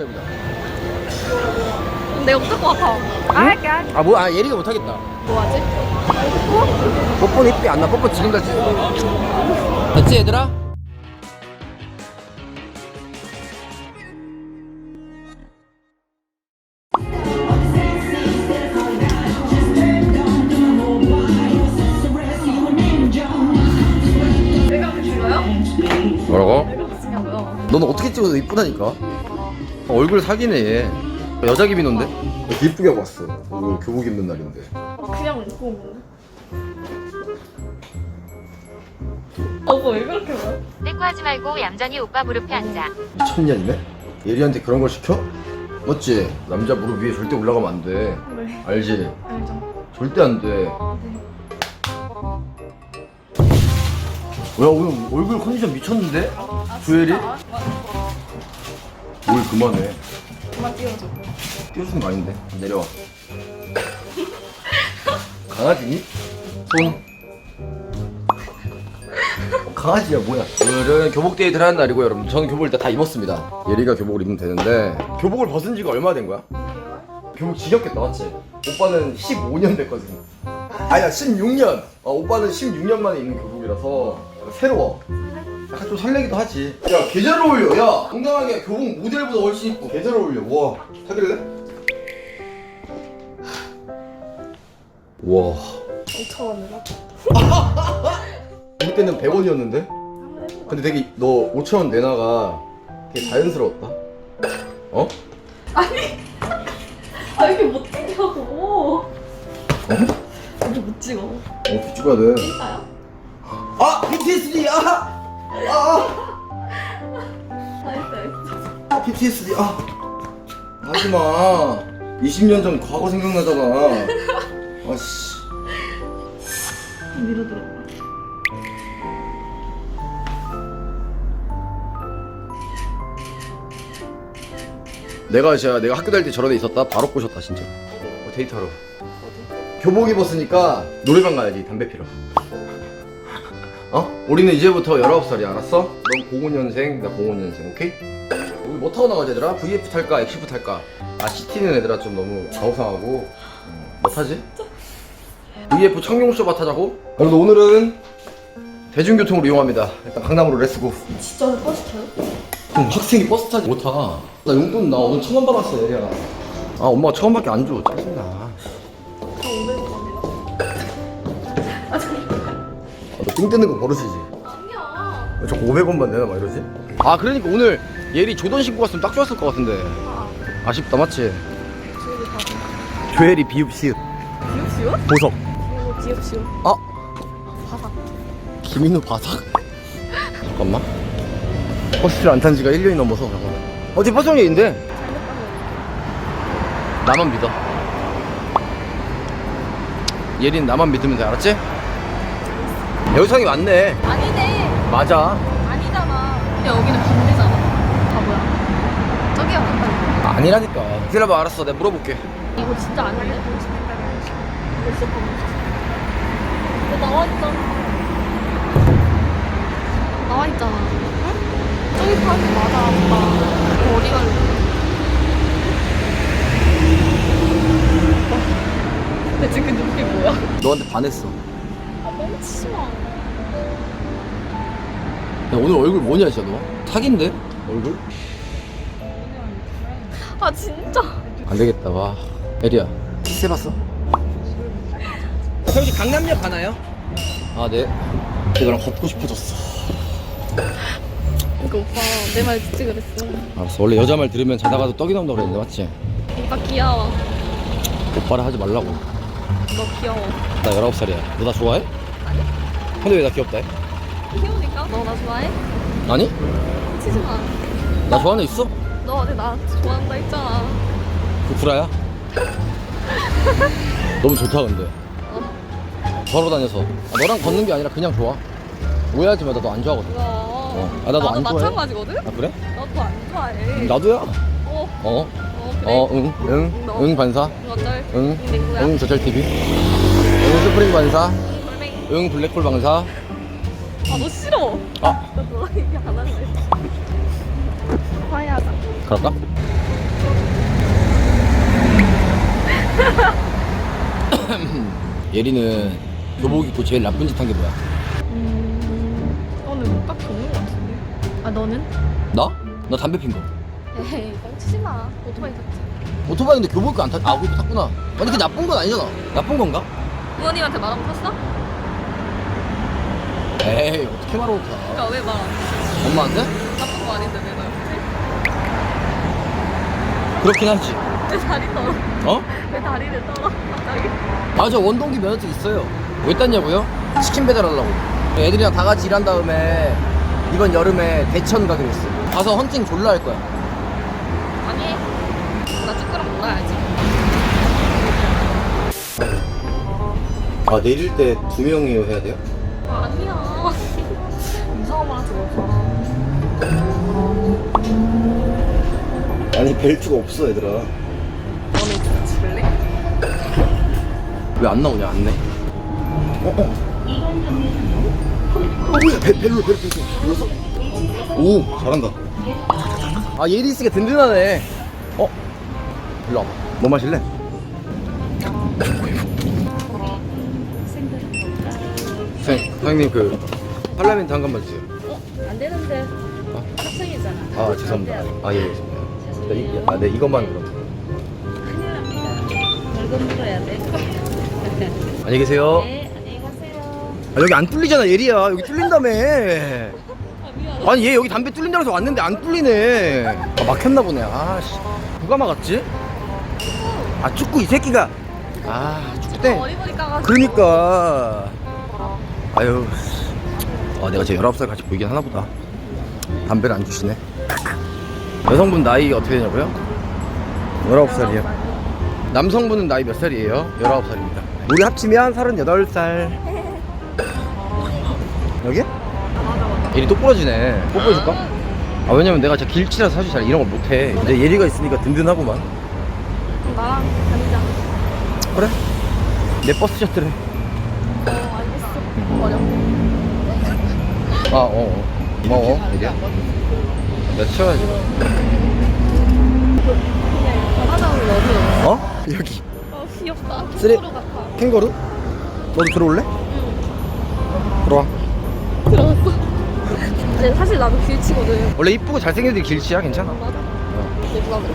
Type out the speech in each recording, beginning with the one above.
해보자. 내가 못할 것 같아. 아, 할게, 할게. 아, 뭐, 아, 예리가 못하겠다. 뭐하지? 뽀뽀는 이쁘게 안 나. 뽀뽀 지금 다시. 됐지, 얘들아? 뭐라고? 너는 어떻게 찍어도 이쁘다니까? 얼굴 사기네, 얘. 여자 기비노인데? 이쁘게 하고 왔어. 오늘 교복 입는 날인데. 그냥 입고 온 건데. 오빠 왜 그렇게 봐? 땡구하지 말고 얌전히 오빠 무릎에 앉아. 미쳤냐니네? 예리한테 그런 걸 시켜? 맞지? 남자 무릎 위에 절대 올라가면 안 돼. 네, 알지? 알죠. 절대 안 돼. 아, 네. 야 오늘 얼굴 컨디션 미쳤는데? 주엘이? 아, 맞아. 뭘 그만해. 그만 띄워줘. 띄워주는 거 아닌데? 내려와. 강아지니? 손. 어, 강아지야 뭐야? 오늘은 교복 데이트를 하는 날이고 여러분 저는 교복을 일단 다 입었습니다. 예리가 교복을 입으면 되는데 교복을 벗은 지가 얼마 된 거야? 교복 지겹겠다 맞지? 오빠는 15년 됐거든. 아니야 16년. 어, 오빠는 16년 만에 입는 교복이라서 새로워. 약간 좀 설레기도 하지. 야, 계절 어울려. 야, 당당하게 교복 모델보다 훨씬 이쁘. 계절 어울려. 와, 사귈래? 와, 5천 원으로. 우리 때는 100원이었는데? 한번 해봐. 근데 되게 너 5천원 내놔가 되게 자연스러웠다. 어? 아, 이렇게 못 찍냐고. 이렇게 못 찍어. 어떻게 찍어야 돼? 찍어요? 아! PTSD! 아! 아! 알겠어. 아! PTSD! 아! 하지 마. 20년 전 과거 생각나잖아. 아씨. 밀어 들어봐. 내가 진짜 내가 학교 다닐 때 저런 데 있었다 바로 꼬셨다 진짜 어, 데이트하러 교복 입었으니까 노래방 가야지 담배 피러 어? 우리는 이제부터 19살이야 알았어? 넌 05년생 나 05년생 오케이? 우리 뭐 타고 나가지 얘들아? VF 탈까 엑시프 탈까? 아 CT는 얘들아 좀 너무 가오상하고 음, 뭐 타지? VF 청룡쇼바 타자고? 여러분 오늘은 대중교통을 이용합니다 일단 강남으로 렛츠고 진짜 버스 타요? 그럼 학생이 버스 타지 못타 나 용돈 나 오늘 천 원 받았어 얘리야 아 엄마가 천 원밖에 안줘 짜증나 저 500원 너삥 뜯는 거 버릇이지 아니야. 왜 자꾸 500원만 내나 막 이러지? 아 그러니까 오늘 예리 조던 신고 갔으면 딱 좋았을 것 같은데 아, 아쉽다 맞지? 조엘이 비읍시읒 귀엽시오? 보석 이거 귀엽시오. 아 바삭. 김인우 바삭 잠깐만 버스를 안 탄 지가 1년이 넘어서 잠깐만 어제 버스 정류인데 나만 믿어 예린 나만 믿으면 돼 알았지? 여기성이 맞네 아니네. 맞아 아니잖아. 근데 여기는 반대잖아. 바보야. 저기야 맞다. 아니라니까 기다려봐 알았어 내가 물어볼게 이거 진짜 아니네? 벌써 근데 나와 있잖아. 나와 있잖아. 응? 저기 파는 맞아, 오빠. 이거 어디 갈래? 근데 지금 그 눈빛 뭐야? 너한테 반했어 아, 뻥치지 마. 야, 오늘 얼굴 뭐냐 진짜 너 사기인데? 얼굴? 아, 진짜. 안 되겠다 와 에리야 키스 해봤어? 혹시 강남역 가나요? 아네 너랑 걷고 싶어졌어 그러니까 오빠 내 말 듣지 그랬어. 알았어 원래 여자 말 들으면 자다가도 떡이 나온다고 그랬는데 맞지? 오빠 귀여워. 오빠를 하지 말라고 너 귀여워. 나 19살이야 너 나 좋아해? 근데 왜 나 귀엽다 해? 귀여우니까? 너 나 좋아해? 아니? 치지 마. 나 좋아하는 애 있어? 너 어제 나 좋아한다 했잖아. 그 구라야? 너무 좋다 근데 걸어 다녀서 아, 너랑 걷는 게 아니라 그냥 좋아 오해하지 마나 너 안 좋아하거든 뭐야. 아, 나도 안 좋아해. 마찬가지거든? 아 그래? 나도 안 좋아해. 나도야 어, 어? 어, 그래. 어, 응, 응, 너. 응, 반사. 응, 어쩔. 응, 응, 내 거야. 응, 저철 TV. 응, 스프링 반사. 응, 골뱅이. 응, 블랙홀 방사. 아, 너 싫어. 아, 나 너랑 얘기 안 할래. 화해하자. 그럴까? 예리는 교복 입고 제일 나쁜 짓 한 게 뭐야? 음, 못 딱히 없는 것 같은데. 아 너는? 나? 나 담배 핀 거. 에이 뻥치지 마. 오토바이 탔지. 오토바이 근데 교복 입고 안 탔.. 아 그거 탔구나 아니 그게 나쁜 건 아니잖아 나쁜 건가? 부모님한테 말하고 탔어? 에이 어떻게 말하고 타 그러니까 왜 말 안 해? 엄마한테? 나쁜 거 아닌데 왜말 그렇긴 하지 못해? 왜 다리 떨어? 어? 왜 다리를 떨어? 갑자기? 아저 원동기 면허증 있어요 왜 땄냐고요? 치킨 배달하려고 애들이랑 다 같이 일한 다음에 이번 여름에 대천 가기로 했어 가서 헌팅 졸라 할 거야 아니. 나 축구랑 놀아야지. 아 내릴 때 두 명이요 해야 돼요? 아니야. 이상한 말 하지 마. 아니 벨트가 없어 얘들아 너네 집을래? 왜 안 나오냐 안 내? 어? 어? 어 뭐야 벨, 벨로 벨로 벨로 눌렀어? 오 잘한다 아 예리스가 든든하네 어? 일로 와봐 뭐 마실래? 선- 선생님 그 팔라멘트 한 잔만 주세요 어? 안 되는데 어? 학생이잖아. 아 죄송합니다 아예 알겠습니다 네, 이- 아, 네 이것만 그럼 큰일 납니다. 벌금 물어야 돼. 안녕히 계세요 네, 안녕히 가세요. 아, 여기 안 뚫리잖아 예리야 여기 뚫린다며 아, 미안. 아니 얘 여기 담배 뚫린다고 해서 왔는데 안 뚫리네 아 막혔나 보네 아 씨 누가 막았지? 아 축구 이 새끼가 아 축구 때 머리머리 까가지고. 그러니까 아유 씨. 아 내가 제 19살 같이 보이긴 하나 보다 담배를 안 주시네 여성분 나이 어떻게 되냐고요? 19살이요 남성분은 나이 몇 살이에요? 19살입니다 우리 합치면 38살 여기? 맞아 맞아. 예리 똑 부러지네 뽀뽀해줄까? 아 왜냐면 내가 진짜 길치라서 사실 잘 이런 걸 못해 이제 예리가 있으니까 든든하구만 나랑 다니자. 그래 내 버스 셔틀해 어 어렵네. 아 어 어 고마워 예리야 내가 치워야지. 어? 여기 어 귀엽다. 쓰레- 캥거루 같아. 캥거루? 너도 들어올래? 들어와 들어갔어. 근데 사실 나도 길치거든. 원래 이쁘고 잘생긴 애들이 길치야 괜찮아 아, 맞아. 내 누가 그랬어?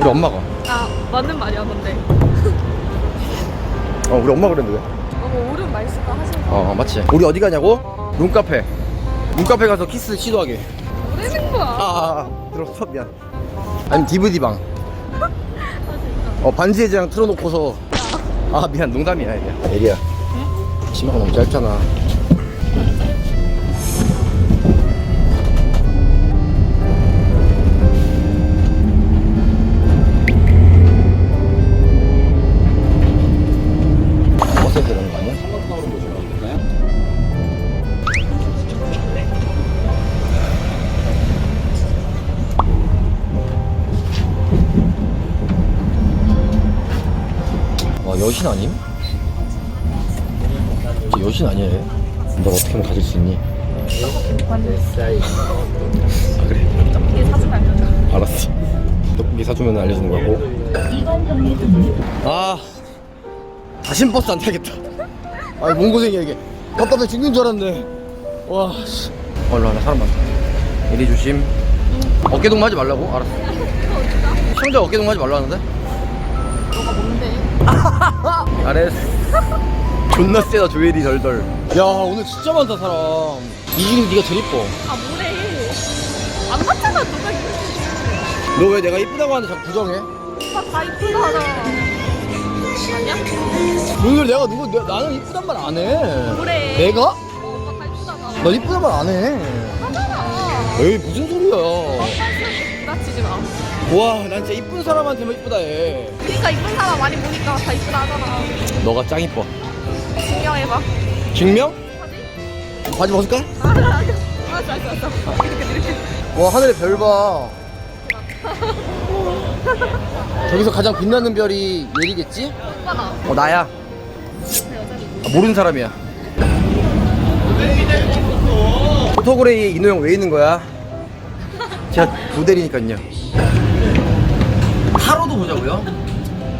우리 엄마가 아 맞는 말이야 근데. 어 우리 엄마 그랬는데 너무 옳은 말씀도 하시는 거. 어, 어 맞지? 우리 어디 가냐고? 룸카페. 룸카페 가서 키스 시도하게. 뭐라는 거야? 아, 아, 아. 들었어 미안. 아니 DVD방. 아 진짜. 어 반지 해장 틀어놓고서. 아 미안. 농담이야 애리야 애리야. 치마가 너무 짧잖아 여신 아님? 저 여신 아니야 얘? 너 어떻게 하면 가질 수 있니? 아 그래 이게. 알았어 떡볶이 사주면 알려주는 거고 아 다신 버스 안 타겠다 아이 뭔 고생이야 이게 답답해 죽는 줄 알았네 와 씨 얼른 와나 사람 많다 이리 조심 어깨 동무 하지 말라고? 알았어 시청자 어깨 동무 하지 말라 하는데? 너가 뭔데? 잘했어 존나 세다 조엘이 덜덜 야 오늘 진짜 많다 사람 이 중에 네가 제일 이뻐 아 뭐래? 안 맞잖아 누가 이렇게. 너왜 내가 이쁘다고 하는데 자꾸 부정해? 오빠 다 이쁘다 하잖아. 아니야? 오늘 내가 누구 내- 나는 이쁘단 말 안 해. 그래. 내가? 어, 오빠 다 이쁘잖아. 너 이쁘단 말 안 해. 하잖아. 에이 무슨 소리야? 부딪히지 마. 와, 난 진짜 이쁜 사람한테만 이쁘다 해. 그러니까 이쁜 사람 많이 보니까 다 이쁘다 하잖아. 너가 짱 이뻐. 증명해봐. 증명? 사진? 바지 벗을까? 아, 알았어, 알았어, 알았어. 이렇게, 이렇게. 와 하늘에 별 봐. 저기서 가장 빛나는 별이 예리겠지? 오빠다. 어 나야. 아, 모르는 사람이야. 포토그레이 인호 형왜 있는 거야? 제가 모델이니까요. 된다고요?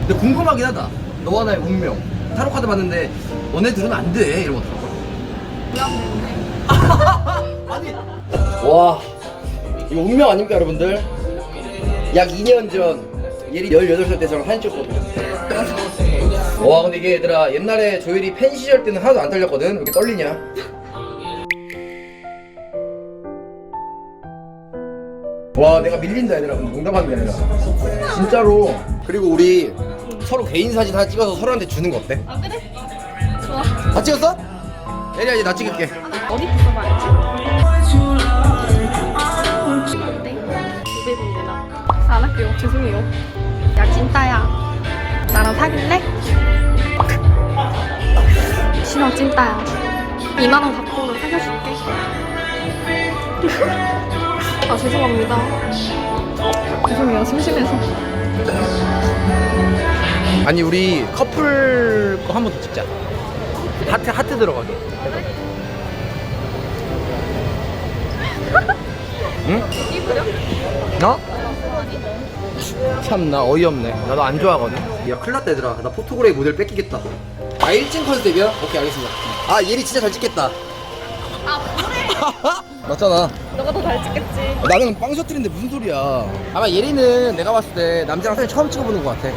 근데 궁금하긴 하다. 너와 나의 운명. 타로 카드 봤는데 너네 둘은 안 돼. 이러고 아니. 와. 이거 운명 아닙니까, 여러분들? 약 2년 전 얘리 18살 때 저랑 사진 찍었거든. 와, 근데 이게 얘들아 옛날에 조율이 팬 시절 때는 하나도 안 떨렸거든. 왜 이렇게 떨리냐? 와 내가 밀린다 얘들아 농담하는 게 아니라 진짜로 그리고 우리 서로 개인 사진 하나 찍어서 서로한테 주는 거 어때? 아 그래? 좋아. 다 찍었어? 얘리야 이제 나 찍을게 어디 써봐야지? 어때? 두배 빌려나? 안 할게요. 죄송해요. 야 찐따야. 나랑 사귈래? 신호 찐따야. 2만 원 갖고는 사귀어줄게. 아 죄송합니다. 죄송해요. 심심해서. 아니 우리 커플 거 한 번 더 찍자 하트 하트 들어가게 응? 어? 참나 어이없네 나도 안 좋아하거든 야 큰일 났다 얘들아 나 포토그레이 모델 뺏기겠다 아 일진 컨셉이야? 오케이 알겠습니다 아 얘리 진짜 잘 찍겠다 아 그래? 맞잖아. 너가 더 잘 찍겠지. 나는 빵 셔틀인데 무슨 소리야. 아마 예리는 내가 봤을 때 남자랑 사진 처음 찍어보는 것 같아.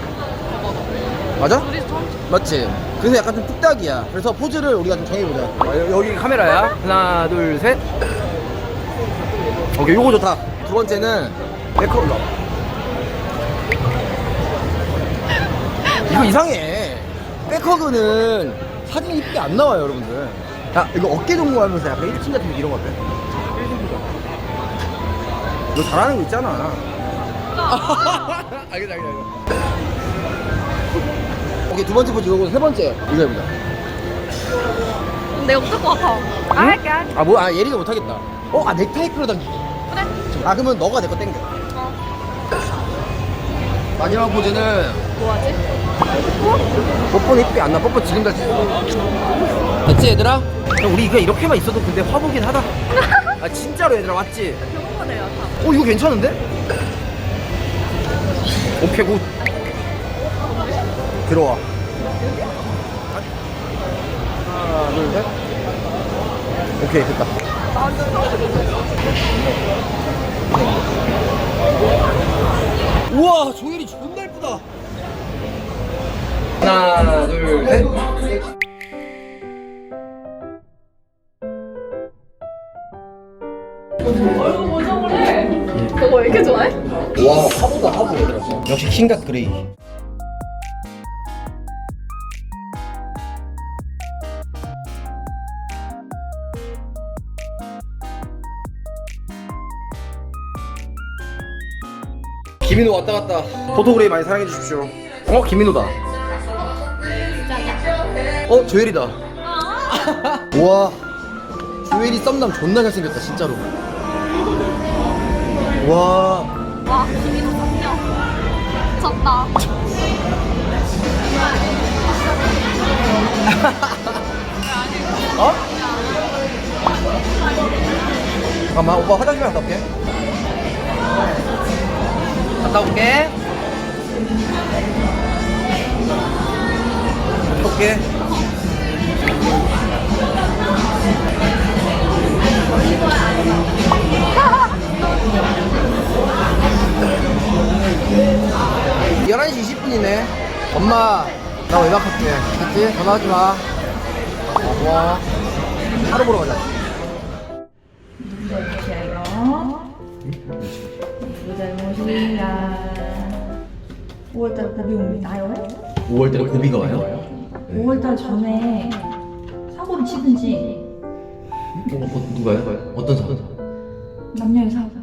맞아? 우리 처음 찍- 맞지? 그래서 약간 좀 뚝딱이야. 그래서 포즈를 우리가 좀 정해보자. 아, 여기 카메라야? 하나 둘셋. 오케이 요거 좋다. 두 번째는 백허블러. 이거 이상해. 백허그는 사진이 이쁘게 안 나와요 여러분들. 야 이거 어깨 동무 하면서 약간 1층 같은 거 이런 거 어때? 너 잘하는 거 있잖아 알겠어 알겠어 알겠어 오케이 두 번째 포즈 이거고 세 번째 이거 해보자 내가 못할 것 같아. 아, 할게 할게. 아 뭐야 아, 예리가 못하겠다 어? 아 넥타이 끌어당기기 그래. 아 그러면 너가 내 거 땡겨 마지막 포즈는 뭐하지? 뽀뽀는 이쁘게 안 나. 뽀뽀 지금 다시. 됐지 얘들아? 우리 그냥 이렇게만 있어도 근데 화보긴 하다. 아 진짜로 얘들아 맞지? 경호원이야 다. 어 이거 괜찮은데? 오케이 굿. 들어와. 하나 둘 셋. 오케이 됐다. 우와 조율이 존나 예쁘다. 하나 둘 셋. 역시 킹갓 그레이. 김인호 왔다 갔다. 포토그레이 많이 사랑해 주십시오. 어 김인호다. 어 조엘이다. 와. 조엘이 썸남 존나 잘생겼다 진짜로. 와. 와, 김인호. 성녀. 미쳤다. 어? 잠깐만 오빠 화장실 갔다 올게 갔다 올게 갔다 올게 엄마 나 외박 할게 됐지? 전화하지 마 어, 고마워 하루 보러 가자 잘못입니다. 5월달 고비 옵니다. 요 5월달에 고비가 와요? 5월달 전에 사고를 치든지 어, 어, 누가요? 어떤 사람? 남녀의 사고